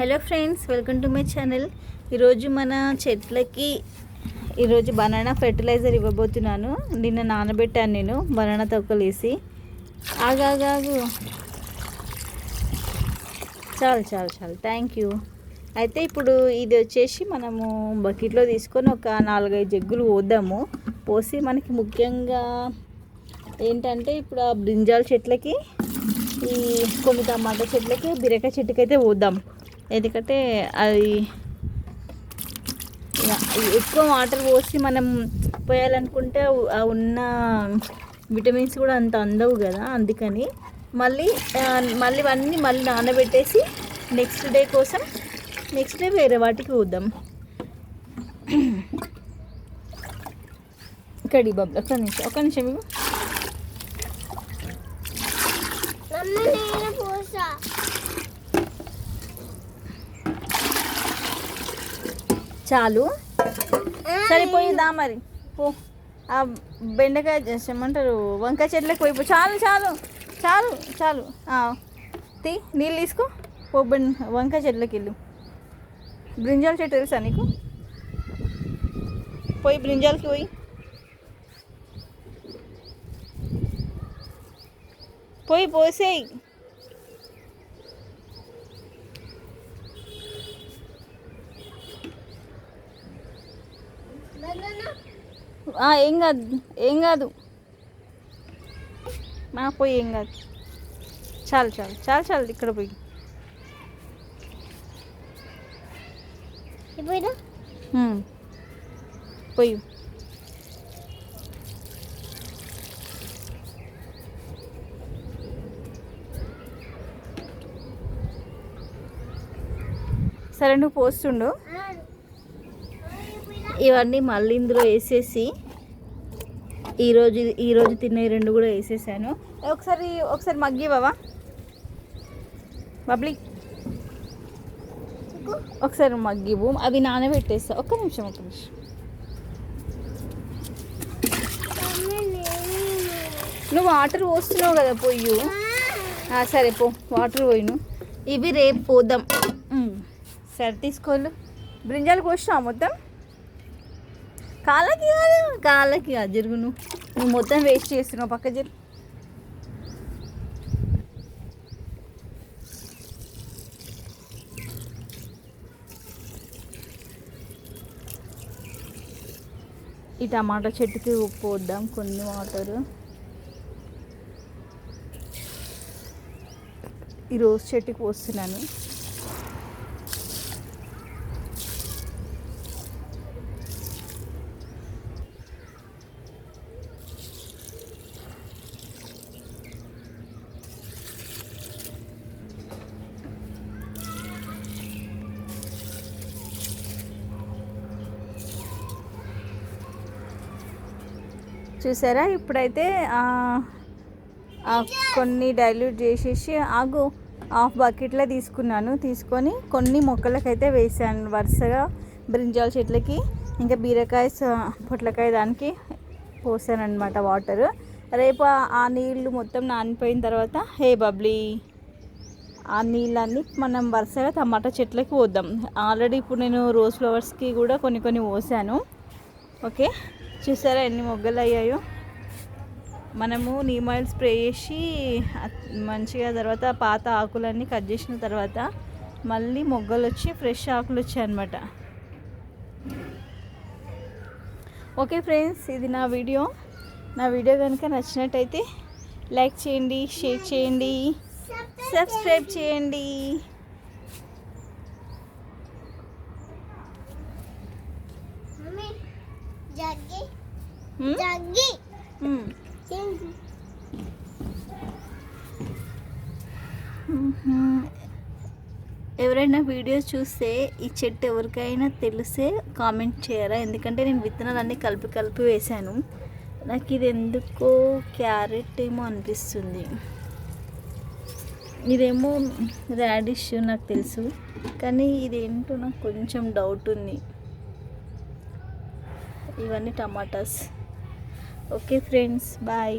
Hello friends welcome to my channel. ఈరోజు మన చెట్లకి ఈరోజు బనానా ఫెర్టిలైజర్ ఇవ్వబోతున్నాను. నిన్న నానబెట్టాను నేను బనానా తొక్కలేసి. ఆగాగాగు చాలు చాలు చాలు. థ్యాంక్ యూ అయితే ఇప్పుడు ఇది వచ్చేసి మనము బకెట్లో తీసుకొని ఒక నాలుగైదు జగ్గులు పోద్దాము. పోసి మనకి ముఖ్యంగా ఏంటంటే ఇప్పుడు ఆ బ్రింజాల చెట్లకి ఈ కొన్ని టమాటా చెట్లకి బీరకాయ చెట్టుకి అయితే పోద్దాం. ఎందుకంటే అది ఎక్కువ వాటర్ పోసి మనం పోయాలనుకుంటే ఉన్న విటమిన్స్ కూడా అంత అందవు కదా అందుకని మళ్ళీ మళ్ళీ ఇవన్నీ మళ్ళీ నానబెట్టేసి నెక్స్ట్ డే కోసం నెక్స్ట్ డే వేరే వాటికి పోద్దాం. ఇక్కడ ఈ బాబు ఒక్క నిమిషం ఒక నిమిషం ఇవ్వు. మమ్మ నేను పూసా చాలు. సరిపోయిందా మరి? పో. ఆ బెండకాయ చేసి ఏమంటారు? వంకాయ చెట్లకు పోయి పో. చాలు చాలు చాలు చాలు. తీ నీళ్ళు తీసుకో. పో బెండ వంకాయ చెట్లకి వెళ్ళు. బ్రింజాల చెట్టు తెలుసా నీకు? పోయి బ్రింజాలకి పోయి. పోయి పోసేయి. ఏం కాదు ఏం కాదు. మా పోయి ఏం కాదు. చాలు చాలు చాలు చాలు ఇక్కడ పోయి. పోయి. సరే నువ్వు పోస్తుండు. ఇవన్నీ మళ్ళీ ఇందులో వేసేసి ఈరోజు ఈరోజు తినే రెండు కూడా వేసేసాను. ఒకసారి ఒకసారి మగ్గివవా బబ్లీ ఒకసారి మగ్గివు అవి నానబెట్టేస్తా. ఒక్క నిమిషం ఒక్క నిమిషం. నువ్వు వాటర్ పోస్తున్నావు కదా పొయ్యి? సరే పో. వాటర్ పోయిను. ఇవి రేపు పోద్దాం సరే తీసుకోళ్ళు బ్రింజాలు కోసినావా మొత్తం? కాళ్ళకి కాదు కాళ్ళకి కాదు. జరుగు నువ్వు. నువ్వు మొత్తం వేస్ట్ చేస్తున్నావు. పక్క జరుగు. ఈ టమాటా చెట్టుకి ఉప్పు వద్దాం. కొన్ని వాటరు. ఈ రోజ్ చెట్టుకి పోస్తున్నాను చూసారా? ఇప్పుడైతే కొన్ని డైల్యూట్ చేసేసి ఆగు హాఫ్ బకెట్లో తీసుకున్నాను. తీసుకొని కొన్ని మొక్కలకైతే వేసాను. వరుసగా బ్రింజాల చెట్లకి ఇంకా బీరకాయ పొట్లకాయ దానికి పోసాను అనమాట వాటర్. రేపు ఆ- ఆ నీళ్ళు మొత్తం నానిపోయిన తర్వాత హే బబ్లీ ఆ నీళ్ళన్నీ మనం వరుసగా టమాటా చెట్లకి పోద్దాం. ఆల్రెడీ ఇప్పుడు నేను రోజ్ ఫ్లవర్స్కి కూడా కొన్ని కొన్ని పోసాను. ఓకే? చూసారా ఎన్ని మొగ్గలు అయ్యాయో మనము నీమ్ ఆయిల్ స్ప్రే చేసి మంచిగా తర్వాత పాత ఆకులన్నీ కట్ చేసిన తర్వాత మళ్ళీ మొగ్గలు వచ్చి ఫ్రెష్ ఆకులు వచ్చాయి అనమాట ఓకే ఫ్రెండ్స్ ఇది నా వీడియో. నా వీడియో కనుక నచ్చినట్టయితే లైక్ చేయండి షేర్ చేయండి సబ్స్క్రైబ్ చేయండి. జగ్గి? జగ్గి. ఎవరైనా వీడియోస్ చూస్తే ఈ చెట్టు ఎవరికైనా తెలిసే కామెంట్ చేయరా? ఎందుకంటే నేను విత్తనాలన్నీ కలిపి కలిపి వేశాను. నాకు ఇది ఎందుకో క్యారెట్ ఏమో అనిపిస్తుంది. ఇదేమో రాడిష్ నాకు తెలుసు. కానీ ఇదేంటో నాకు కొంచెం డౌట్ ఉంది. ఇవన్నీ టమాటాస్. Okay friends bye.